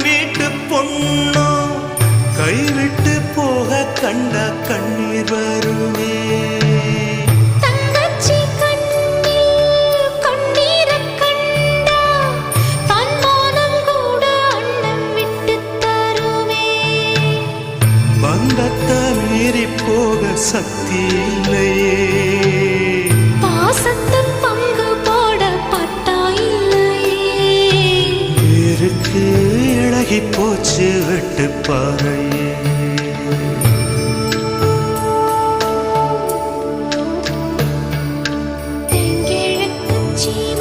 பொண்ணோ கைவிட்டு போக கண்ட கண்ணீர் வருமே. பந்தத்தை மீறி போக சக்தி இல்லையே. பாசத்து பங்கு போட பட்டா இல்லையே. இருக்கு பெருகி போச்சு வெட்டுப்பாறையே ஜீவ